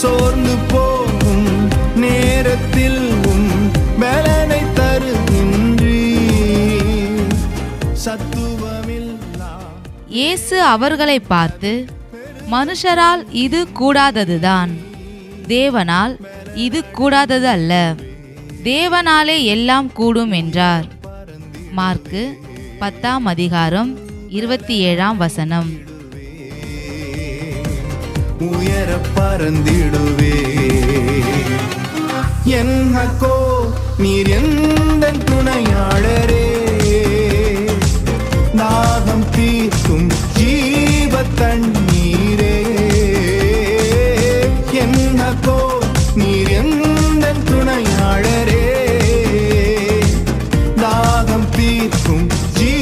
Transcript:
சோர்ந்து போகும் நேரத்தில் உன் பலனை தருகின்றி. இயேசு அவர்களை பார்த்து மனுஷரால் இது கூடாததுதான். தேவனால் இது கூடாதது அல்ல தேவனாலே எல்லாம் கூடும் என்றார். மார்க்கு பத்தாம் அதிகாரம் இருபத்தி ஏழாம் வசனம். உயர பறந்திடுவே. என் அக்கோ நீர் எந்த துணையாளரே? நாகம் தீர்க்கும் ஜீவ தண்ணீரே என் அக்கோ நீர் எந்த துணையாளரே? நாகம் தீர்க்கும் ஜீ